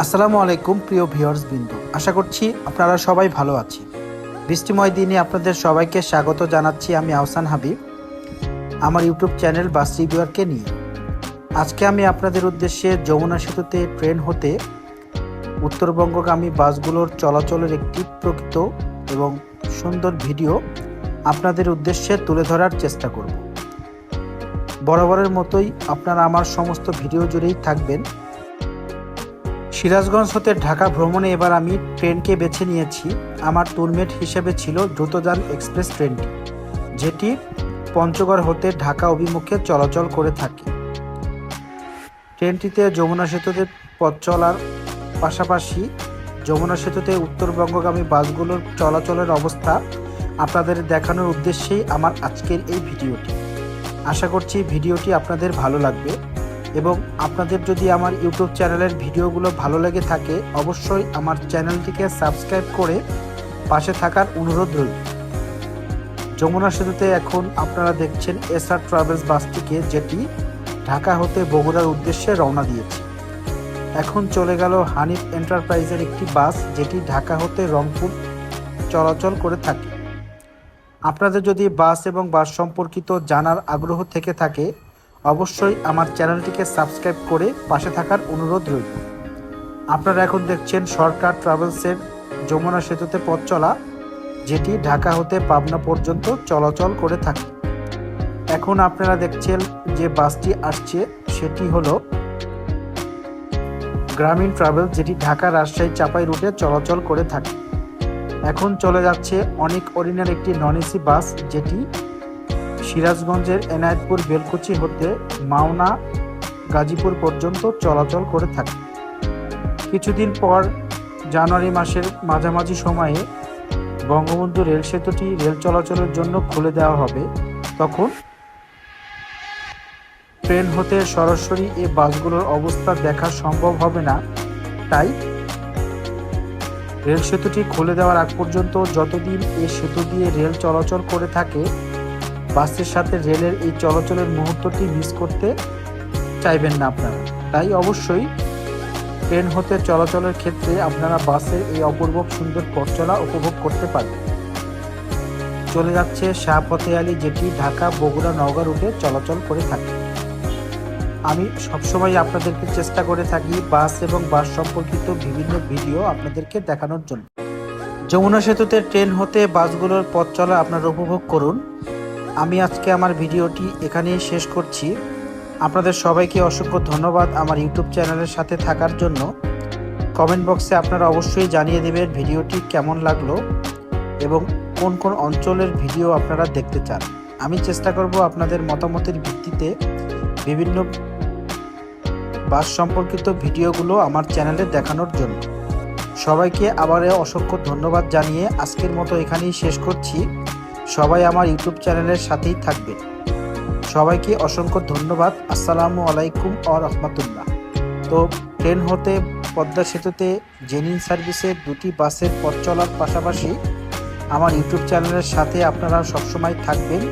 আসসালামু আলাইকুম, প্রিয় ভিউয়ার্স বিন্দু। আশা করছি আপনারা সবাই ভালো আছেন। বৃষ্টিময় দিনে আপনাদের সবাইকে স্বাগত জানাচ্ছি আমি আহসান হাবিব, আমার ইউটিউব চ্যানেল বাস রিভিউয়ারকে নিয়ে। আজকে আমি আপনাদের উদ্দেশ্যে যমুনা সেতুতে ট্রেন হতে উত্তরবঙ্গগামী বাসগুলোর চলাচলের একটি প্রকৃত এবং সুন্দর ভিডিও আপনাদের উদ্দেশ্যে তুলে ধরার চেষ্টা করব। বরাবরের মতোই আপনারা আমার সমস্ত ভিডিও জুড়েই থাকবেন। সিরাজগঞ্জ হতে ঢাকা ভ্রমণে এবার আমি ট্রেনকে বেছে নিয়েছি। আমার টুরমেট হিসেবে ছিল দ্রুতযান এক্সপ্রেস ট্রেনটি, যেটি পঞ্চগড় হতে ঢাকা অভিমুখে চলাচল করে থাকে। ট্রেনটিতে যমুনা সেতুতে পথ চলার পাশাপাশি যমুনা সেতুতে উত্তরবঙ্গগামী বাসগুলোর চলাচলের অবস্থা আপনাদের দেখানোর উদ্দেশ্যেই আমার আজকের এই ভিডিওটি। আশা করছি ভিডিওটি আপনাদের ভালো লাগবে। এবং আপনাদের যদি আমার ইউটিউব চ্যানেলের ভিডিওগুলো ভালো লেগে থাকে, অবশ্যই আমার চ্যানেলটিকে সাবস্ক্রাইব করে পাশে থাকার অনুরোধ রইল। যমুনা সেতুতে এখন আপনারা দেখছেন এসআর ট্রাভেলস বাসটিকে, যেটি ঢাকা হতে বগুড়ার উদ্দেশ্যে রওনা দিয়েছে। এখন চলে গেল হানিফ এন্টারপ্রাইজের একটি বাস, যেটি ঢাকা হতে রংপুর চলাচল করে থাকে। আপনাদের যদি বাস এবং বাস সম্পর্কিত জানার আগ্রহ থেকে থাকে অবশ্যই আমার চ্যানেলটিকে সাবস্ক্রাইব করে পাশে থাকার অনুরোধ রইল। আপনারা এখন দেখছেন সরকার ট্রাভেলসের যমুনা সেতুতে পথ চলা, যেটি ঢাকা হতে পাবনা পর্যন্ত চলাচল করে থাকে। এখন আপনারা দেখছেন যে বাসটি আসছে, সেটি হলো গ্রামীণ ট্রাভেল যেটি ঢাকা রাজশাহী চাপাই রুটে চলাচল করে থাকে। এখন চলে যাচ্ছে অনেক অরিনার একটি নন এসি বাস যেটি সিরাজগঞ্জের এনায়েতপুর বেলকুচি হতে মাওনা গাজীপুর পর্যন্ত চলাচল করে থাকে। কিছুদিন পর জানুয়ারি মাসের মাঝামাঝি সময়ে বঙ্গবন্ধু রেল সেতুটি রেল চলাচলের জন্য খুলে দেওয়া হবে, তখন ট্রেন হতে সরাসরি এ বাসগুলোর অবস্থা দেখা সম্ভব হবে না। তাই রেল সেতুটি খুলে দেওয়ার আগ পর্যন্ত যতদিন এই সেতু দিয়ে রেল চলাচল করে থাকে বাসের সাথে রেলের এই চলাচলের মুহূর্তটি মিস করতে চাইবেন না আপনারা। তাই অবশ্যই ট্রেন হতে চলাচলের ক্ষেত্রে আপনারা বাসের এই অপূর্ব সুন্দর পথ চলা উপভোগ করতে পারবেন। চলে যাচ্ছে শাহ ফতে আলী, যেটি ঢাকা বগুড়া নওগাঁ রুটে চলাচল করে থাকে। আমি সবসময় আপনাদেরকে চেষ্টা করে থাকি বাস এবং বাস সম্পর্কিত বিভিন্ন ভিডিও আপনাদেরকে দেখানোর জন্য। যমুনা সেতুতে ট্রেন হতে বাসগুলোর পথ চলা আপনারা উপভোগ করুন। আমি আজকে আমার ভিডিওটি এখানেই শেষ করছি। আপনাদের সবাইকে অসংখ্য ধন্যবাদ আমার ইউটিউব চ্যানেলের সাথে থাকার জন্য। কমেন্ট বক্সে আপনারা অবশ্যই জানিয়ে দেবেন ভিডিওটি কেমন লাগল এবং কোন কোন অঞ্চলের ভিডিও আপনারা দেখতে চান। আমি চেষ্টা করব আপনাদের মতামতের ভিত্তিতে বিভিন্ন বাস সম্পর্কিত ভিডিওগুলো আমার চ্যানেলে দেখানোর জন্য। সবাইকে আবারও অসংখ্য ধন্যবাদ জানিয়ে আজকের মতো এখানেই শেষ করছি। সবাই আমার ইউটিউব চ্যানেলের সাথেই থাকবেন সবাইকে অসংখ্য ধন্যবাদ। আসসালামু আলাইকুম ও রহমতুল্লাহ। তো ট্রেন হতে পদ্মা সেতুতে জেনিন সার্ভিসের দুটি বাসের পথ চলার পাশাপাশি আমার ইউটিউব চ্যানেলের সাথে আপনারা সবসময় থাকবেন।